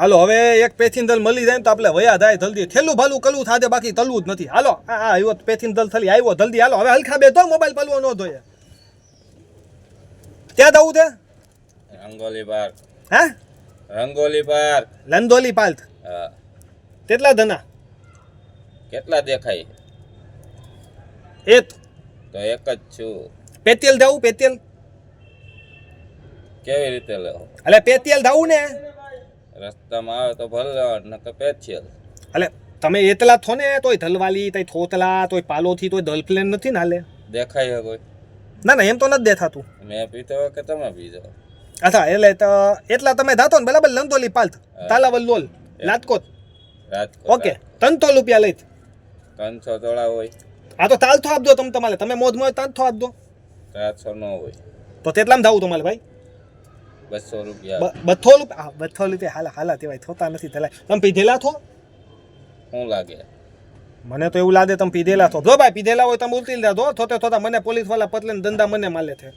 હાલો હવે એક પેથિંદલ મળી જાય ને તો આપણે વયા થાય જલ્દી. થેલું ભાલું કલું થાદે બાકી તલવું જ નથી. હાલો હા હા આવ્યો પેથિંદલ થલી આવ્યો જલ્દી. હાલો હવે હલખા બે તો મોબાઈલ પલવો ન ધોયે ક્યાં જવું છે? રંગોલી પાર્ક. હે? રંગોલી પાર્ક. લંદોલી હા. કેટલા ધના? કેટલા દેખાય? એક. તો એક જ છું. પેતિયલ જાવું પેતિયલ કેવી રીતે લેવો? એટલે પેતિયલ જવું ને? રસ્તામાં આવે તો ભલે ન તો પેથિયલ એટલે તમે એટલા થો ને તોય ધલવાલી તોય થોતલા તોય પાલોથી તોય દલપ્લેન નથી ને હાલે? દેખાય છે કોઈ? ના ના એમ તો નથી દેખાતું. મેં પીતો કે તમે પીજો અચ્છા એટલે તો એટલા તમે ધાતો ને બરાબર લંતોલી પાલ્થ તાલાવલ લોલ લાતકોત રાજકોટ. ઓકે ત્રણસો રૂપિયા લઈ. ત્રણસો તોળા હોય. આ તો તાલથો આપજો તમે તમારે તમે મોજ મોજ તાલથો આપજો. ચારસો નો હોય. તો તેટલામાં જાવું તમારે ભાઈ. બસો રૂપિયા. બથો રૂપિયા હા બથ્થો રૂપિયા હાલા હાલા તેવાય થોતા નથી થલા તમે પીધેલા થો શું લાગે. મને તો એવું લાગે તમે પીધેલા થો જો ભાઈ પીધેલા હોય તમે ઉતરી લીધા. થો થોતે થોતા મને પોલીસવાળા પતલે ધંધા મને માલે છે.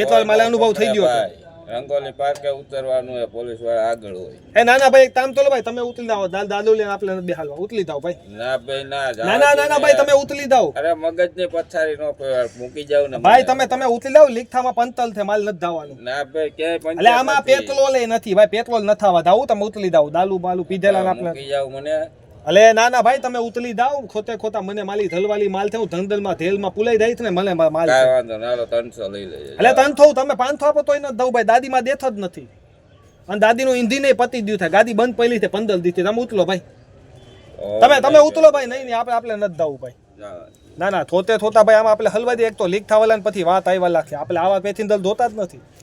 એ તો મારે અનુભવ થઈ ગયો ભાઈ. રંગોલી પાર્કે ઉતરવાનું એ પોલીસવાળા આગળ હોય. એ ના ના ભાઈ એક કામ તો ભાઈ તમે ઉતરી દાલ દાદુ લઈને આપણે નથી બેહાલવા ઉતરી દાવ ભાઈ. ના ભાઈ ના ના ના ના ના ભાઈ તમે ઉતરી દાવ અરે પથારી નો કોઈ વાર મૂકી જાવ ને ભાઈ તમે તમે ઉતરી દાવ લીખામાં પંતલ છે માલ નથી ધાવાનું ના ભાઈ કે પંતલ એટલે આમાં. પેટ્રોલ એ નથી. ભાઈ પેટ્રોલ નથી આવવા દાવું તમે ઉતરી દાવ દાલુ બાલુ પીધેલા આપણે મૂકી જાવ મને. અલે ના ના ભાઈ તમે ઉતરી દાવ ખોતે ખોતા મને માલી ધલવાલી માલ થયું ધંધલમાં ધેલમાં પુલાઈ દઈશ ને મને મા- માલ કાંઈ વાંધો ના હાલો ત્રણસો લઈ લેજો. એટલે તન તમે પાંચસો આપો તોય ન દઉં ભાઈ દાદીમાં દેથ જ નથી. અને દાદીનું ઈંધી નહીં પતી ગયું થાય. ગાદી બંધ પહેલી છે પંદર દીધી તમે ઉતલો ભાઈ. તમે તમે ઉતલો ભાઈ નહીં નહીં આપણે આપણે નથી દાવું ભાઈ. ના. ના થોતે થોતા ભાઈ આમાં આપણે હલવા દે એક તો લીક થવાલા ને પછી વાત આવ્યા લાગે આપણે આવા પેથી દલ ધોતા જ નથી.